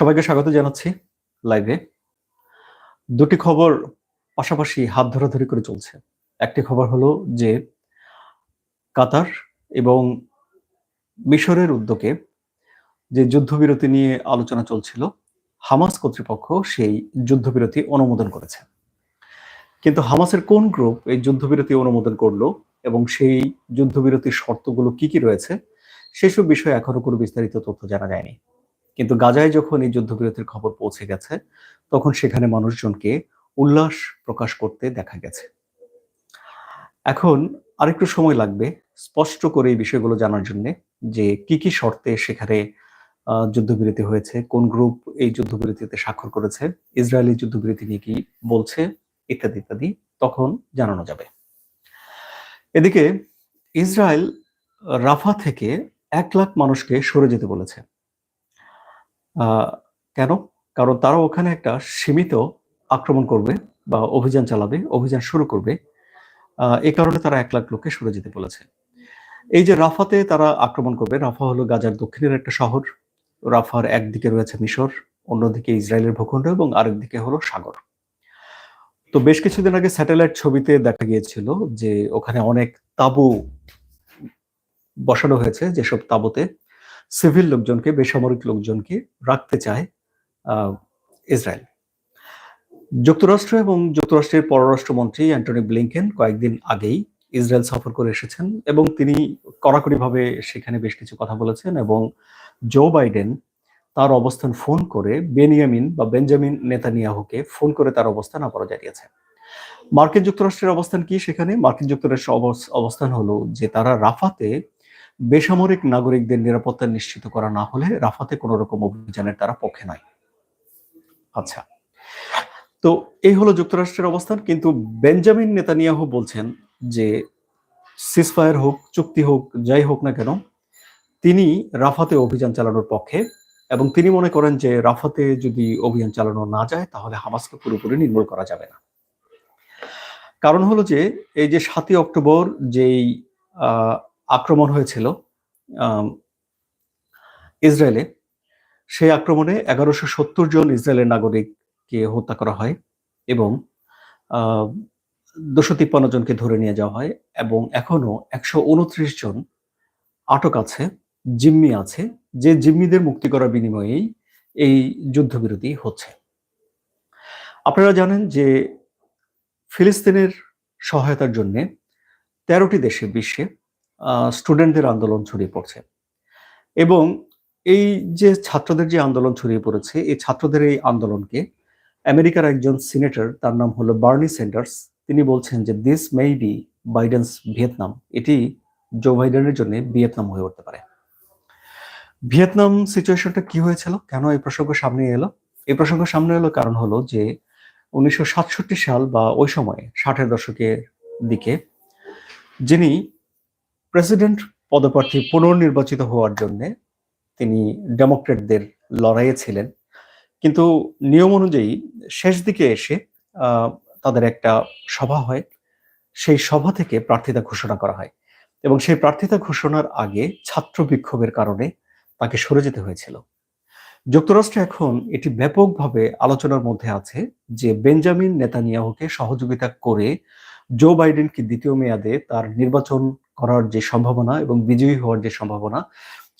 সবাইকে স্বাগত জানাচ্ছি লাইভে দুটি খবর পাশাপাশি হাত ধরাধরি করে চলছে। একটি খবর হলো যে, কাতার এবং মিশরের উদ্যোগে যে যুদ্ধবিরতি নিয়ে আলোচনা চলছিল, হামাস কর্তৃপক্ষ সেই যুদ্ধবিরতি অনুমোদন করেছে। কিন্তু হামাসের কোন গ্রুপ এই যুদ্ধবিরতি অনুমোদন করল এবং সেই যুদ্ধবিরতির শর্তগুলো কি কি রয়েছে, সেসব বিষয়ে এখনও কোনো বিস্তারিত তথ্য জানা যায়নি। কিন্তু গাজায় যখন এই যুদ্ধবিরতির খবর পৌঁছে গেছে, তখন সেখানে মানুষজনকে উল্লাস প্রকাশ করতে দেখা গেছে। এখন আরেকটু সময় লাগবে স্পষ্ট করে এই বিষয়গুলো জানার জন্য যে কি কি শর্তে সেখানে যুদ্ধবিরতি হয়েছে, কোন গ্রুপ এই যুদ্ধবিরতিতে স্বাক্ষর করেছে, ইসরায়েলি যুদ্ধবিরতি নিয়ে কি বলছে, ইত্যাদি ইত্যাদি তখন জানানো যাবে। এদিকে ইসরায়েল রাফা থেকে এক লাখ মানুষকে সরে যেতে বলেছে। কেন? কারণ তারা ওখানে একটা সীমিত আক্রমণ করবে বা অভিযান চালাবে, অভিযান শুরু করবে। এই কারণে তারা এক লাখ লোককে সরে যেতে বলেছে। এই যে রাফাতে তারা আক্রমণ করবে, রাফা হলো গাজার দক্ষিণের একটা শহর। রাফার একদিকে রয়েছে মিশর, অন্যদিকে ইসরায়েলের ভূখণ্ড এবং আরেকদিকে হলো সাগর। তো বেশ কিছুদিন আগে স্যাটেলাইট ছবিতে দেখা গিয়েছিল যে ওখানে অনেক তাবু বসানো হয়েছে যেসব তাবুতে সিভিল লোকজনকে, বেসামরিক লোকজনকে রাখতে চায় ইসরায়েল। যুক্তরাষ্ট্র এবং যুক্তরাষ্ট্রের পররাষ্ট্রমন্ত্রী অ্যান্টনি ব্লিংকেন কয়েকদিন আগেই ইসরায়েল সফর করে এসেছেন এবং তিনি কড়াকড়িভাবে সেখানে বেশ কিছু কথা বলেছেন এবং জো বাইডেন তার অবস্থান ফোন করে বেনিয়ামিন বা বেঞ্জামিন নেতানিয়াহুকে ফোন করে তার অবস্থান আবারও জানিয়েছে। মার্কিন যুক্তরাষ্ট্রের অবস্থান কি সেখানে? মার্কিন যুক্তরাষ্ট্রের অবস্থান হলো যে তারা রাফাতে বেসামরিক নাগরিকদের নিরাপত্তা নিশ্চিত করা না হলে রাফাতে কোনো রকম অভিযানের তারা পক্ষে নয় আচ্ছা তো এই হলো যুক্তরাষ্ট্রের অবস্থান। কিন্তু বেঞ্জামিন নেতানিয়াহু বলছেন যে, সিসফায়ার হোক, চুক্তি হোক, যাই হোক না কেন, তিনি রাফাতে অভিযান চালানোর পক্ষে এবং তিনি মনে করেন যে, রাফাতে যদি অভিযান চালানো না যায়, তাহলে হামাসকে পুরোপুরি নির্মূল করা যাবে না। কারণ হলো যে, এই যে সাতই অক্টোবর যেই আক্রমণ হয়েছিল ইসরায়েলে। সেই আক্রমণে এগারোশো সত্তর জন ইসরায়েলের নাগরিককে হত্যা করা হয় এবং দুশো তিপ্পান্ন জনকে ধরে নিয়ে যাওয়া হয় এবং এখনও একশো উনত্রিশ জন আটক আছে, জিম্মি আছে, যে জিম্মিদের মুক্তি করার বিনিময়েই এই যুদ্ধবিরতি হচ্ছে। আপনারা জানেন যে ফিলিস্তিনের সহায়তার জন্যে তেরোটি দেশে বিশ্বে স্টুডেন্টদের আন্দোলন ছড়িয়ে পড়ছে। এবং এই যে ছাত্রদের যে আন্দোলন ছড়িয়ে পড়েছে, এই ছাত্রদের এই আন্দোলনকে আমেরিকার একজন সিনেটর, তার নাম হলো বার্নি সেন্টার্স তিনি বলছেন যে this may be Biden's Vietnam এটি জো বাইডেনের জন্য ভিয়েতনাম হয়ে উঠতে পারে। ভিয়েতনাম সিচুয়েশনটা কি হয়েছিল? কেন এই প্রসঙ্গ সামনে এলো? এই প্রসঙ্গ সামনে এলো কারণ হলো যে, উনিশশো সাতষট্টি সাল বা ওই সময়ে, ষাটের দশকের দিকে, যিনি প্রেসিডেন্ট পদপ্রার্থী পুনর্নির্বাচিত হওয়ার জন্য তিনি ডেমোক্রেটদের লড়াইয়ে ছিলেন। কিন্তু নিয়ম অনুযায়ী শেষ দিকে এসে তাদের একটা সভা হয়। সেই সভা থেকে প্রার্থিতা ঘোষণা করা হয় এবং সেই প্রার্থিতা ঘোষণার আগে ছাত্র বিক্ষোভের কারণে তাকে সরে যেতে হয়েছিল। যুক্তরাষ্ট্র এখন এটি ব্যাপকভাবে আলোচনার মধ্যে আছে যে বেঞ্জামিন নেতানিয়াহুকে সহযোগিতা করে জো বাইডেন কি দ্বিতীয় মেয়াদে তার নির্বাচন করার যে সম্ভাবনা এবং বিজয়ী হওয়ার যে সম্ভাবনা,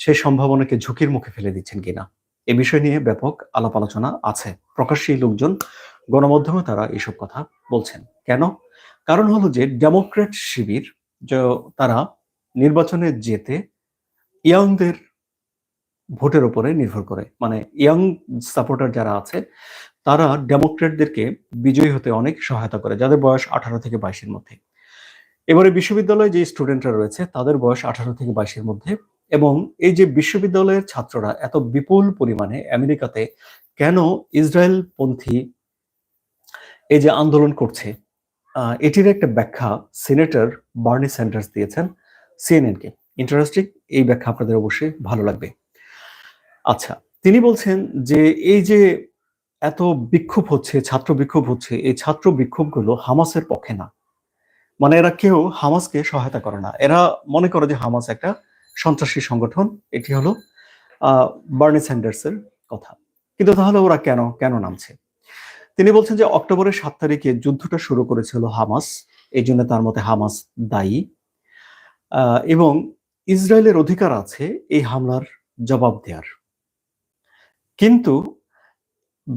সেই সম্ভাবনাকে ঝুঁকির মুখে ফেলে দিচ্ছেন কিনা? এ বিষয় নিয়ে ব্যাপক আলাপ আলোচনা আছে। প্রকাশ্যে লোকজন, গণমাধ্যমে তারা এইসব কথা বলছেন। কেন? কারণ হলো যে ডেমোক্রেট শিবির তারা নির্বাচনে যেতে ইয়াংদের ভোটের উপরে নির্ভর করে। মানে ইয়াং সাপোর্টার যারা আছে, তারা ডেমোক্রেটদেরকে বিজয়ী হতে অনেক সহায়তা করে, যাদের বয়স আঠারো থেকে বাইশের মধ্যে। এবারে বিশ্ববিদ্যালয়ে যে স্টুডেন্টরা রয়েছে, তাদের বয়স আঠারো থেকে বাইশের মধ্যে এবং এই যে বিশ্ববিদ্যালয়ের ছাত্ররা এত বিপুল পরিমাণে আমেরিকাতে কেন ইসরায়েল পন্থী এই যে আন্দোলন করছে এটির একটা ব্যাখ্যা সিনেটর বার্নি স্যান্ডার্স দিয়েছেন সিএনএনকে। ইন্টারেস্টিং এই ব্যাখ্যা আপনাদের অবশ্যই ভালো লাগবে। আচ্ছা তিনি বলছেন যে এই যে এত বিক্ষোভ হচ্ছে, ছাত্র বিক্ষোভ হচ্ছে, এই ছাত্র বিক্ষোভগুলো হামাসের পক্ষে না। মানে এরা কেউ হামাসকে সহায়তা করে না। এরা মনে করে যে হামাস একটা সন্ত্রাসী সংগঠন, এটি হলো বার্নি স্যান্ডার্সের কথা। কিন্তু তাহলে ওরা কেন কেন নামছে? তিনি বলছেন যে অক্টোবরের সাত তারিখে যুদ্ধটা শুরু করেছিল হামাস, এই জন্য তার মতে হামাস দায়ী। এবং ইসরায়েলের অধিকার আছে এই হামলার জবাব দেওয়ার কিন্তু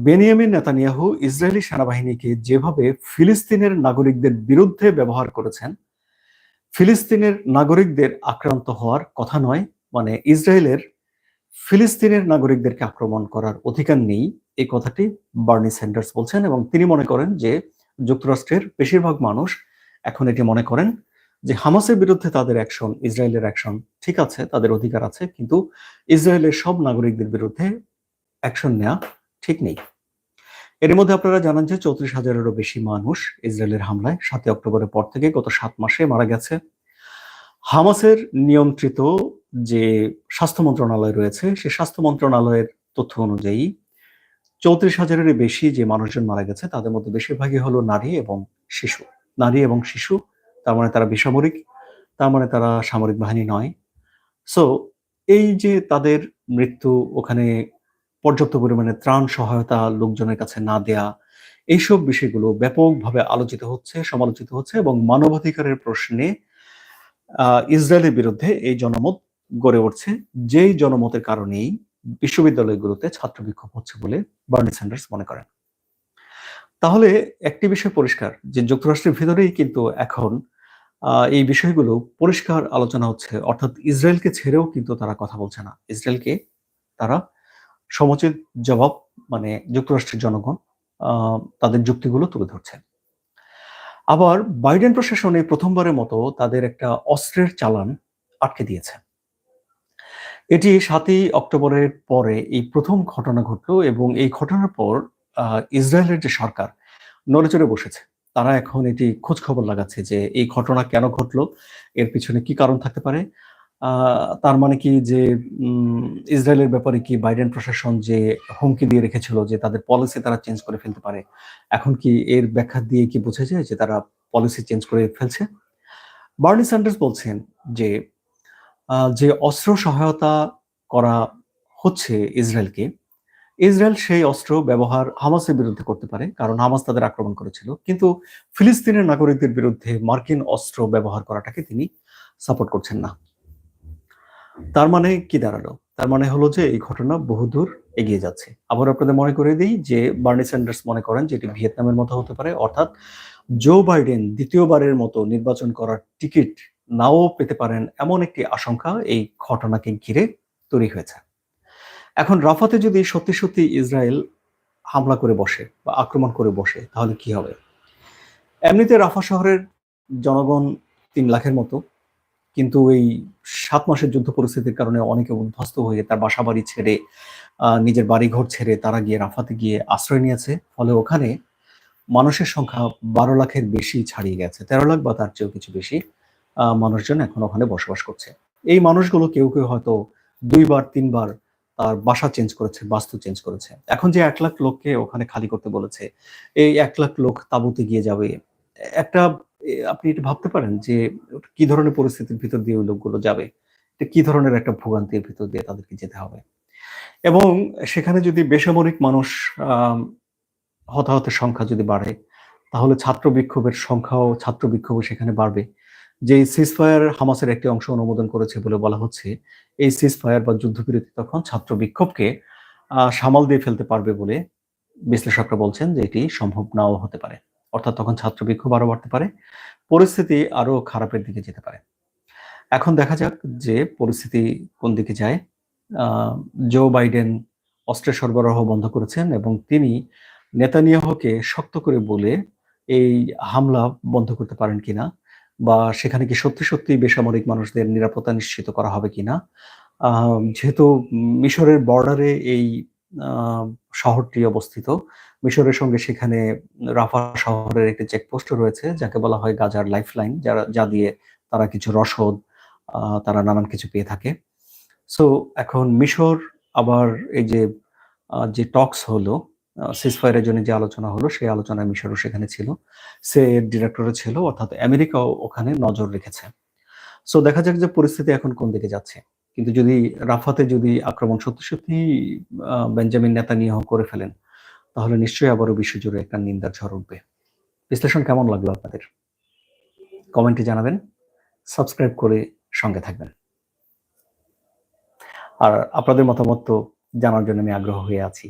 বেনিয়ামিন নেতানিয়াহু ইসরায়েলি সেনাবাহিনীকে যেভাবে ফিলিস্তিনের নাগরিকদের বিরুদ্ধে ব্যবহার করেছেন, ফিলিস্তিনের নাগরিকদের আক্রান্ত হওয়ার কথা নয় মানে ইসরায়েলের ফিলিস্তিনের নাগরিকদেরকে আক্রমণ করার অধিকার নেই, এই কথাটি বার্নি স্যান্ডার্স বলছেন এবং তিনি মনে করেন যে যুক্তরাষ্ট্রের বেশিরভাগ মানুষ এখন এটি মনে করেন যে হামাসের বিরুদ্ধে তাদের অ্যাকশন, ইসরায়েলের অ্যাকশন ঠিক আছে, তাদের অধিকার আছে, কিন্তু ইসরায়েলের সব নাগরিকদের বিরুদ্ধে অ্যাকশন নেওয়া ঠিক নেই। এর মধ্যে আপনারা জানান যে চৌত্রিশ হাজারেরও বেশি মানুষ ইসরায়েলের হামলায় সাতই অক্টোবরের পর থেকে গত সাত মাসে মারা গেছে। হামাসের নিয়ন্ত্রিত যে স্বাস্থ্য মন্ত্রণালয় রয়েছে, সে স্বাস্থ্য মন্ত্রণালয়ের তথ্য অনুযায়ী চৌত্রিশ হাজারের বেশি যে মানুষজন মারা গেছে, তাদের মধ্যে বেশিরভাগই হলো নারী এবং শিশু। নারী এবং শিশু, তার মানে তারা বেসামরিক, তার মানে তারা সামরিক বাহিনী নয়। সো এই যে তাদের মৃত্যু ওখানে পর্যাপ্ত পরিমাণে ত্রাণ সহায়তা লোকজনের কাছে না দেয়া, এইসব বিষয়গুলো ব্যাপকভাবে আলোচিত হচ্ছে, সমালোচিত হচ্ছে এবং মানবাধিকারের প্রশ্নে ইসরায়েলের বিরুদ্ধে এই জনমত গড়ে উঠছে, যেই জনমতের কারণেই বিশ্ববিদ্যালয়গুলোতে ছাত্র বিক্ষোভ হচ্ছে বলে বার্নি স্যান্ডার্স মনে করেন। তাহলে একটি বিষয় পরিষ্কার, যে যুক্তরাষ্ট্রের ভিতরেই কিন্তু এখন এই বিষয়গুলো পরিষ্কার আলোচনা হচ্ছে, অর্থাৎ ইসরায়েলকে ছেড়েও কিন্তু তারা কথা বলছে না। ইসরায়েলকে তারা সমুচিত জবাব মানে যুক্তরাষ্ট্রের জনগণ তাদের যুক্তিগুলো তুলে ধরছে। আবার বাইডেন প্রশাসনে প্রথমবারের মতো তাদের একটা অস্ত্রের চালান আটকে দিয়েছে। এটি সাতই অক্টোবরের পরে এই প্রথম ঘটনা ঘটলো এবং এই ঘটনার পর ইসরায়েলের যে সরকার, নড়েচড়ে বসেছে। তারা এখন এটি খোঁজ খবর লাগাচ্ছে যে এই ঘটনা কেন ঘটলো, এর পিছনে কি কারণ থাকতে পারে তার মানে কি যে ইসরায়েলের ব্যাপারে কি বাইডেন প্রশাসন যে হুমকি দিয়ে রেখেছিল যে তাদের পলিসি তারা চেঞ্জ করে ফেলতে পারে, এখন কি এর ব্যাখ্যা দিয়ে কি বোঝা যায় যে তারা পলিসি চেঞ্জ করে ফেলছে? বার্নি স্যান্ডার্স বলছেন যে যে অস্ত্র সহায়তা করা হচ্ছে ইসরায়েলকে, ইসরায়েল সেই অস্ত্র ব্যবহার হামাসের বিরুদ্ধে করতে পারে, কারণ হামাস তাদের আক্রমণ করেছিল, কিন্তু ফিলিস্তিনের নাগরিকদের বিরুদ্ধে মার্কিন অস্ত্র ব্যবহার করাটাকে তিনি সাপোর্ট করছেন না। তার মানে কি দাঁড়াল? তার মানে হলো যে এই ঘটনা বহুদূর এগিয়ে যাচ্ছে। আবার আপনাদের মনে করে দিই যে বার্নি স্যান্ডার্স মনে করেন যে এটি ভিয়েতনামের মতো হতে পারে, অর্থাৎ জো বাইডেন দ্বিতীয়বারের মতো নির্বাচন করার টিকিট নাও পেতে পারেন এমন একটি আশঙ্কা এই ঘটনাকে ঘিরে তৈরি হয়েছে। এখন রাফাতে যদি সত্যি সত্যি ইসরায়েল হামলা করে বসে বা আক্রমণ করে বসে, তাহলে কি হবে? এমনিতে রাফা শহরের জনগণ তিন লাখের মতো কিন্তু এই সাত মাসের যুদ্ধ পরিস্থিতির কারণে অনেকে উদ্ধ্বস্ত হয়ে তার বাসা বাড়ি ছেড়ে নিজের বাড়িঘর ছেড়ে তারা গিয়ে রাফাতে গিয়ে আশ্রয় নিয়েছে। ফলে ওখানে মানুষের সংখ্যা বারো লাখের বেশি ছাড়িয়ে গেছে। তেরো লাখ বা তার চেয়েও কিছু বেশি মানুষজন এখন ওখানে বসবাস করছে। এই মানুষগুলো কেউ কেউ হয়তো দুইবার, তিনবার তার বাসা চেঞ্জ করেছে, বাস্তু চেঞ্জ করেছে। এখন যে এক লাখ লোককে ওখানে খালি করতে বলেছে, এই এক লাখ লোক তাবুতে গিয়ে যাবে, একটা আপনি এটা ভাবতে পারেন যে কি ধরনের পরিস্থিতির ভিতর দিয়ে ওই লোকগুলো যাবে? এটা কি ধরনের একটা ভোগান্তির ভিতর দিয়ে তাদেরকে যেতে হবে? এবং সেখানে যদি বেসামরিক মানুষ হতাহতের সংখ্যা যদি বাড়ে, তাহলে ছাত্র বিক্ষোভের সংখ্যাও ছাত্র বিক্ষোভ সেখানে বাড়বে। যে সিজফায়ার হামাসের একটি অংশ অনুমোদন করেছে বলে বলা হচ্ছে, এই সিজফায়ার বা যুদ্ধবিরতি তখন ছাত্র বিক্ষোভকে সামাল দিয়ে ফেলতে পারবে বলে বিশ্লেষকরা বলছেন যে এটি সম্ভব নাও হতে পারে। অর্থাৎ তখন ছাত্র বিক্ষোভ আরও বাড়তে পারে, পরিস্থিতি আরও খারাপের দিকে যেতে পারে। এখন দেখা যাক যে পরিস্থিতি কোন দিকে যায়। জো বাইডেন অস্ত্রের সরবরাহ বন্ধ করেছেন এবং তিনি নেতানিয়াহকে শক্ত করে বলে এই হামলা বন্ধ করতে পারেন কিনা বা সেখানে কি সত্যি সত্যি বেসামরিক মানুষদের নিরাপত্তা নিশ্চিত করা হবে কিনা। যেহেতু মিশরের বর্ডারে এই শহরটি অবস্থিত। মিশরের সঙ্গে সেখানে রাফা শহরের একটি চেকপোস্ট রয়েছে, যাকে বলা হয় গাজার লাইফ লাইন যারা, যা দিয়ে তারা কিছু রসদ তারা নানান কিছু পেয়ে থাকে। সো এখন মিশর আবার এই যে যে টক্স হলো সিসফায়ারের জন্য যে আলোচনা হলো, সেই আলোচনায় মিশরও সেখানে ছিল। সে ডিরেক্টরও ছিল, অর্থাৎ আমেরিকাও ওখানে নজর রেখেছে। সো দেখা যাক যে পরিস্থিতি এখন কোন দিকে যাচ্ছে। কিন্তু যদি রাফাতে যদি আক্রমণ সত্যি সত্যি বেঞ্জামিন নিয়ে করে ফেলেন, তাহলে নিশ্চয়ই আবারও বিশ্বজুড়ে একটা নিন্দার ঝড় উঠবে। বিশ্লেষণ কেমন লাগল আপনাদের? কমেন্টে জানাবেন, সাবস্ক্রাইব করে সঙ্গে থাকবেন। আর আপনাদের মতামত তো জানার জন্য আমি আগ্রহ হয়ে আছি।